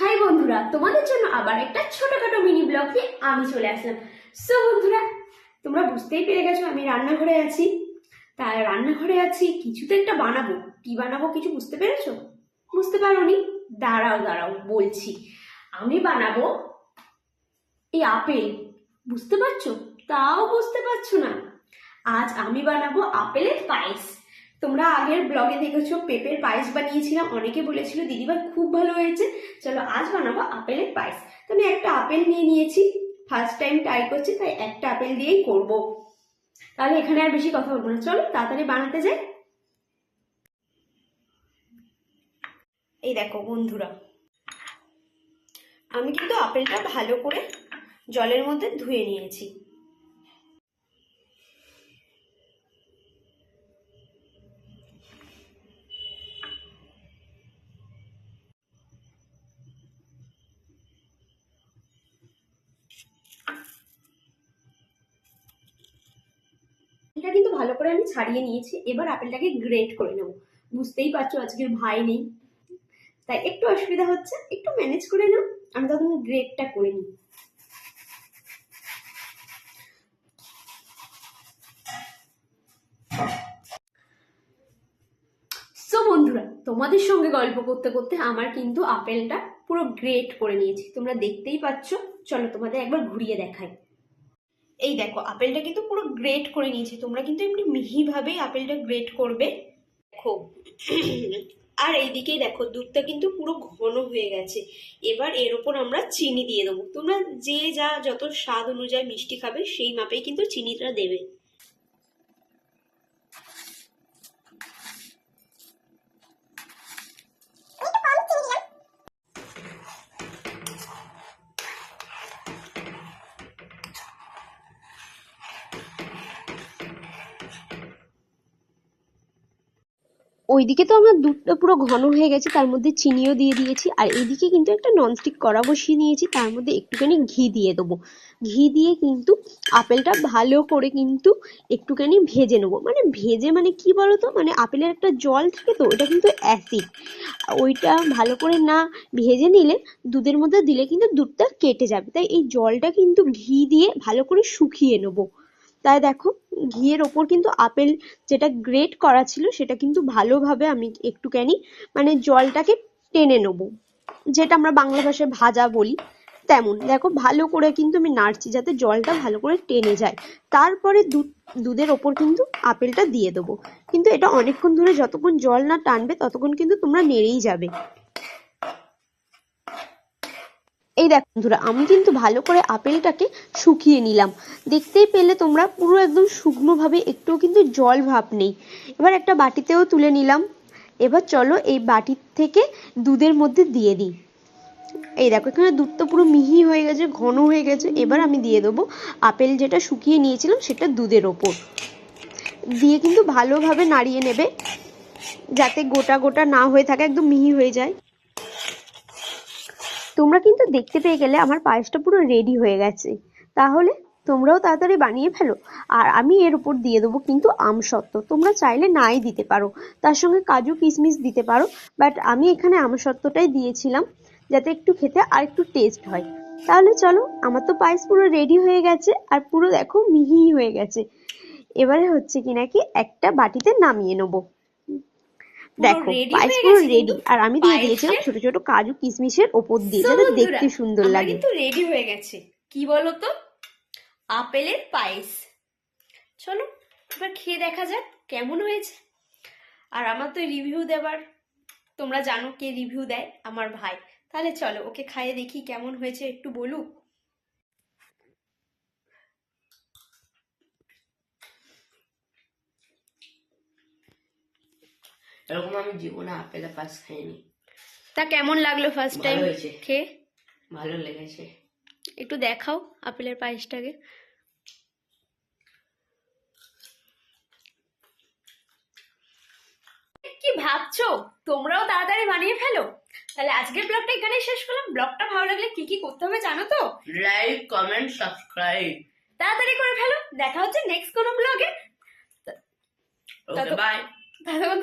High বন্ধুরা, তোমাদের জন্য আবার একটা ছোটখাটো মিনি ব্লগ নিয়ে আমি চলে আসলাম। সো বন্ধুরা, তোমরা বুঝতেই পেরে গেছো আমি রান্নাঘরে আছি। তাই রান্নাঘরে আছি কিছু তো একটা বানাবো। কি বানাবো কিছু বুঝতে পেরেছ? বুঝতে পারোনি? দাঁড়াও দাঁড়াও, বলছি। আমি বানাবো এই আপেল। বুঝতে পারছ? তাও বুঝতে পারছ না। আজ আমি বানাবো আপেলের পায়েস। তোমরা আগের ব্লগে দেখেছ, পেঁপের পায়েস বানিয়েছিলাম, অনেকে বলেছিল, দিদিভাই, খুব ভালো হয়েছে। চলো আজ বানাবো আপেলের পায়েস। তো আমি একটা আপেল নিয়ে নিয়েছি ফার্স্ট টাইম ট্রাই করছি, তাই একটা আপেল দিয়েই করব। তাহলে এখানে আর বেশি কথা বলব না। চলো তাড়াতাড়ি বানাতে যাই। এই দেখো বন্ধুরা, আমি কিন্তু আপেলটা ভালো করে জলের মধ্যে ধুয়ে নিয়েছি। ভালো করে আমি ছাড়িয়ে নিয়েছি। এবার আপেলটাকে গ্রেট করে নেব। বুঝতেই পারছ আজকের ভাই নেই। তাই একটু অসুবিধা হচ্ছে, একটু ম্যানেজ করে নাও। আমি তখন গ্রেটটা করে নিই। সো বন্ধুরা, তোমাদের সঙ্গে গল্প করতে করতে আমার কিন্তু আপেলটা পুরো গ্রেট করে নিয়েছি। তোমরা দেখতেই পাচ্ছ। চলো তোমাদের একবার ঘুরিয়ে দেখাই। এই দেখো, আপেলটা কিন্তু পুরো গ্রেট করে নিয়েছি। তোমরা কিন্তু এমনি মিহিভাবেই আপেলটা গ্রেট করবে। দেখো, আর এইদিকেই দেখো, দুধটা কিন্তু পুরো ঘন হয়ে গেছে। এবার এর ওপর আমরা চিনি দিয়ে দেবো। তোমরা যে যা, যত স্বাদ অনুযায়ী মিষ্টি খাবে, সেই মাপেই কিন্তু চিনিটা দেবে। ওইদিকে তো আমার দুধটা পুরো ঘন হয়ে গেছে, তার মধ্যে চিনিও দিয়ে দিয়েছি, আর এইদিকে কিন্তু একটা ননস্টিক কড়া বসিয়ে নিয়েছি, তার মধ্যে একটুখানি ঘি দিয়ে দেবো। ঘি দিয়ে কিন্তু আপেলটা ভালো করে কিন্তু একটুখানি ভেজে নেব। মানে ভেজে মানে কি বলতো? মানে আপেলের একটা জল থাকে তো, ওটা কিন্তু অ্যাসিড ওইটা ভালো করে না ভেজে নিলে দুধের মধ্যে দিলে কিন্তু দুধটা কেটে যাবে। তাই এই জলটা কিন্তু ঘি দিয়ে ভালো করে শুকিয়ে নেব। তাই দেখো, ঘিয়ের ওপর কিন্তু আপেল যেটা গ্রেট করা ছিল, সেটা কিন্তু ভালোভাবে আমি একটুখানি মানে জলটাকে টেনে নেব। যেটা আমরা বাংলা ভাষায় ভাজা বলি, তেমন। দেখো, ভালো করে কিন্তু আমি নাড়ছি যাতে জলটা ভালো করে টেনে যায়। তারপরে দুধ দুধের ওপর কিন্তু আপেলটা দিয়ে দেবো। কিন্তু এটা অনেকক্ষণ ধরে যতক্ষণ জল না টানবে, ততক্ষণ কিন্তু তোমরা নেড়েই যাবে। এই দেখো বন্ধুরা, আমি কিন্তু ভালো করে আপেলটাকে শুকিয়ে নিলাম। দেখতেই পেলে তোমরা, পুরো একদম শুকনোভাবে, একটুও কিন্তু জল ভাব নেই। এবার একটা বাটিতেও তুলে নিলাম। এবার চলো এই বাটির থেকে দুধের মধ্যে দিয়ে দিই। এই দেখো, এখানে দুধ তো পুরো মিহি হয়ে গেছে, ঘন হয়ে গেছে। এবার আমি দিয়ে দেবো আপেল যেটা শুকিয়ে নিয়েছিলাম, সেটা দুধের ওপর। দিয়ে কিন্তু ভালোভাবে নাড়িয়ে নেবে, যাতে গোটা গোটা না হয়ে থাকে, একদম মিহি হয়ে যায়। তোমরা কিন্তু দেখতে পেয়ে গেলে আমার পায়েসটা পুরো রেডি হয়ে গেছে। তাহলে তোমরাও তাড়াতাড়ি বানিয়ে ফেলো। আর আমি এর উপর দিয়ে দেবো কিন্তু আমসত্ত্ব তোমরা চাইলে নাই দিতে পারো। তার সঙ্গে কাজু কিশমিশ দিতে পারো। বাট আমি এখানে আমসত্ত্বটাই দিয়েছিলাম যাতে একটু খেতে আর একটু টেস্ট হয়। তাহলে চলো, আমার তো পায়েস পুরো রেডি হয়ে গেছে আর পুরো দেখো মিহি হয়ে গেছে। এবারে হচ্ছে কি নাকি একটা বাটিতে নামিয়ে নেব। দেখো পায়েস পুরো রেডি আর আমি দিয়ে দিয়েছিলাম ছোট ছোট কাজু কিশমিশের ওপর দিয়ে যাতে দেখতে সুন্দর লাগে। কিন্তু রেডি হয়ে গেছে। কি বলো তো আপেলের পায়েস। চলো এবার খেয়ে দেখা যাক কেমন হয়েছে। আর আমার তো রিভিউ দেবার। তোমরা জানো কে রিভিউ দেয়? আমার ভাই। তাহলে চলো ওকে খাইয়ে দেখি কেমন হয়েছে একটু বলুক। এরকম আমি জীবনে আপেলের পাস খাইনি। তা কেমন লাগল ফার্স্ট টাইম খেয়ে? ভালো লেগেছে। একটু দেখাও আপেলের পায়েসটাকে। কি ভাবছ? তোমরাও তাড়াতাড়ি বানিয়ে ফেলো। তাহলে আজকের ব্লগটা এখানেই শেষ করলাম। ব্লগটা ভালো লাগলে কি কি করতে হবে জানো তো? লাইক কমেন্ট সাবস্ক্রাইব তাড়াতাড়ি করে ফেলো। দেখা হচ্ছে নেক্সট কোনো ব্লগে ওকে বাই ততক্ষণ